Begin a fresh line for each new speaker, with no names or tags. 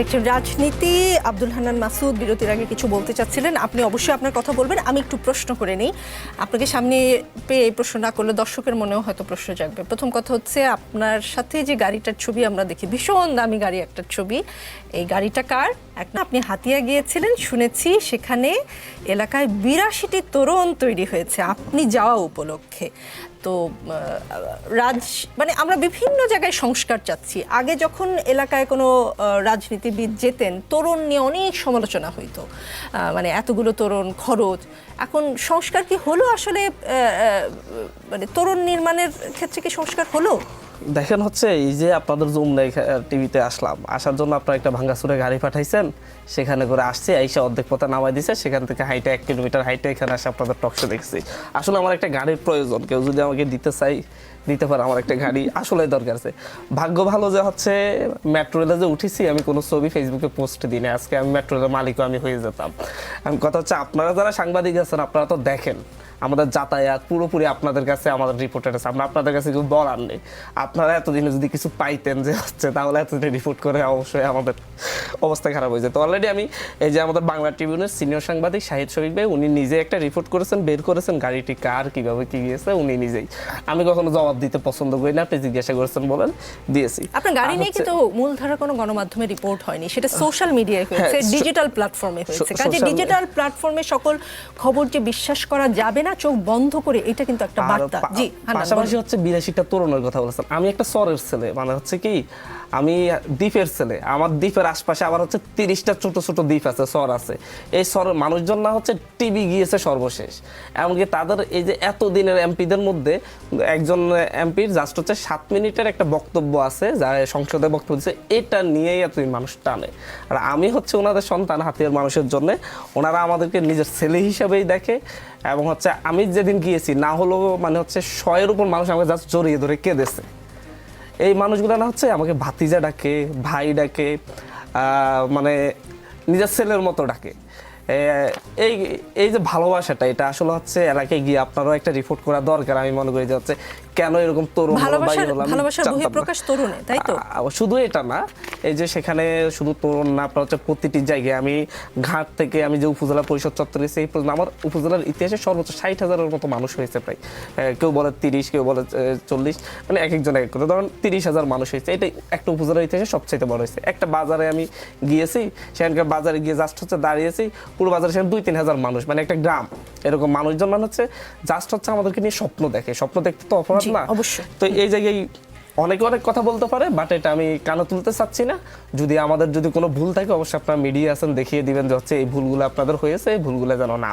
দেখছেন রাজনীতি। আব্দুল হান্নান মাসুদ বিরতির আগে কিছু বলতে চাচ্ছিলেন। আপনি অবশ্যই আপনার কথা বলবেন আমি একটু প্রশ্ন করে নিই। আপনাকে সামনে পেয়ে এই প্রশ্ন না করলে দর্শকের মনেও হয়তো প্রশ্ন জাগবে। প্রথম কথা হচ্ছে আপনার সাথে যে গাড়িটার ছবি আমরা দেখি ভীষণ দামি গাড়ি একটা ছবি। এই গাড়িটা কার? এক আপনি হাতিয়া গিয়েছিলেন শুনেছি সেখানে এলাকায় বিরাশিটি তোরণ তৈরি হয়েছে। আপনি যাওয়া উপলক্ষে। তো রাজ মানে আমরা বিভিন্ন জায়গায় সংস্কার চাচ্ছি। আগে যখন এলাকায় কোনো আহ, রাজনীতিবিদ যেতেন, তরুণ নিয়ে অনেক সমালোচনা হইতো। মানে এতগুলো তরুণ, খরচ। এখন সংস্কার কি হলো আসলে? মানে তরুণ নির্মাণের ক্ষেত্রে কি সংস্কার হলো?
দেখেন হচ্ছে, এই যে আপনাদের জুম টিভিতে আসলাম, আসার জন্য আপনারা একটা ভাঙ্গাসুরে গাড়ি পাঠাইছেন, সেখানে করে আসছে আইসা অর্ধেক পথে নামাই দিছে, সেখান থেকে হাইটে এক কিলোমিটার হাইটে এখানে আসে আপনাদের টকশো দেখছি। আসলে আমার একটা গাড়ির প্রয়োজন, কেউ যদি আমাকে দিতে চাই, দিতে পারে আমার একটা গাড়ি আসলে দরকার আছে। ভাগ্য ভালো যে হচ্ছে মেট্রো যে উঠেছি, আমি কোনো ছবি ফেসবুকে পোস্ট দিই না আজকে আমি মেট্রো রেলের মালিকও আমি হয়ে যেতাম। আমি কথা হচ্ছে, আপনারা যারা সাংবাদিক আছেন, আপনারা তো দেখেন, আমাদের যাতায়াত পুরোপুরি আপনাদের কাছে, আমাদের রিপোর্টের আছে, আমরা আপনাদের কাছে কিছু বলার নেই। আপনারা এতদিনে যদি কিছু পাইতেন যে হচ্ছে তাহলে এতদিনে রিপোর্ট করে অবশ্যই আমাদের অবস্থা খারাপ হয়ে যেত। অলরেডি আমি এই যে আমাদের বাংলা ট্রিবিউনের সিনিয়র সাংবাদিক শাহিদ শরীফ ভাই উনি নিজে একটা রিপোর্ট করেছেন বের করেছেন গাড়িটি কার কীভাবে কি গিয়েছে উনি নিজেই। আমি কখনো জবাব দিতে পছন্দ করি না আপনি জিজ্ঞাসা করেছেন বলেন দিয়েছি।
আপনার গাড়ি নিয়ে কিন্তু মূলধারা কোনো গণমাধ্যমে রিপোর্ট হয়নি সেটা সোশ্যাল মিডিয়ায় হয়েছে
হ্যাঁ,
ডিজিটাল প্ল্যাটফর্মে হয়েছে। কাজে ডিজিটাল প্ল্যাটফর্মে সকল খবর যে বিশ্বাস করা যাবে না চোখ বন্ধ করে এটা কিন্তু একটা বার্তা। জি
পাশাপাশি হচ্ছে বিরাশিটা তরুণের কথা বলেছেন। আমি একটা সরের ছেলে মানে হচ্ছে কি, আমি দ্বীপের ছেলে। আমার দ্বীপের আশপাশে আবার হচ্ছে তিরিশটা ছোট ছোট দ্বীপ আছে সর আছে। এই সর মানুষজন না হচ্ছে টিভি গিয়েছে সর্বশেষ। এমনকি তাদের এই যে এত দিনের এমপিদের মধ্যে একজন এমপির জাস্ট হচ্ছে সাত মিনিটের একটা বক্তব্য আছে, যা সংসদে বক্তব্য দিচ্ছে, এটা নিয়েই এতদিন মানুষ টানে। আর আমি হচ্ছে ওনাদের সন্তান, হাতিয়ার মানুষের জন্য। ওনারা আমাদেরকে নিজের ছেলে হিসাবেই দেখে, এবং হচ্ছে আমি যেদিন গিয়েছি, না হলেও মানে হচ্ছে শয়ের উপর মানুষ আমাকে জাস্ট জড়িয়ে ধরে কেঁদেছে। এই মানুষগুলো না হচ্ছে আমাকে ভাতিজা ডাকে ভাই ডাকে মানে নিজের ছেলের মতো ডাকে। এই এই যে ভালোবাসাটা এটা আসলে হচ্ছে এলাকায় গিয়ে আপনারও একটা রিপোর্ট করা দরকার। আমি মনে করি যে হচ্ছে কেন এরকম তরুণ
ভালোবাসার। বহিঃপ্রকাশ তরুণে তাই তো?
শুধু এটা না এই যে সেখানে শুধু তরুণ না আপনার হচ্ছে প্রতিটি জায়গায় আমি ঘাট থেকে আমি যে উপজেলা পরিষদ চত্বরে সেই পর্যন্ত আমার উপজেলার ইতিহাসে সর্বোচ্চ ষাট হাজারের মতো মানুষ হয়েছে প্রায়। কেউ বলে তিরিশ কেউ বলে চল্লিশ মানে এক একজন এক এক করে। ধরুন তিরিশ হাজার মানুষ হয়েছে এটা একটা উপজেলার ইতিহাসে সবচেয়ে বড় হয়েছে। একটা বাজারে আমি গিয়েছি সেখানকার বাজারে গিয়ে জাস্ট হচ্ছে দাঁড়িয়েছি পুরো বাজারে সেখানে দুই তিন হাজার মানুষ মানে একটা গ্রাম। এরকম মানুষজন মানে হচ্ছে জাস্ট হচ্ছে আমাদেরকে নিয়ে স্বপ্ন দেখে। স্বপ্ন দেখতে তো অপরাধ না।
অবশ্যই।
তো এই জায়গায় অনেকে অনেক কথা বলতে পারে বাট এটা আমি কানে তুলতে চাচ্ছি না। যদি আমাদের যদি কোনো ভুল থাকে অবশ্যই আপনারা মিডিয়া আছেন দেখিয়ে দিবেন যে হচ্ছে এই ভুলগুলো আপনাদের হয়েছে এই ভুলগুলো যেন না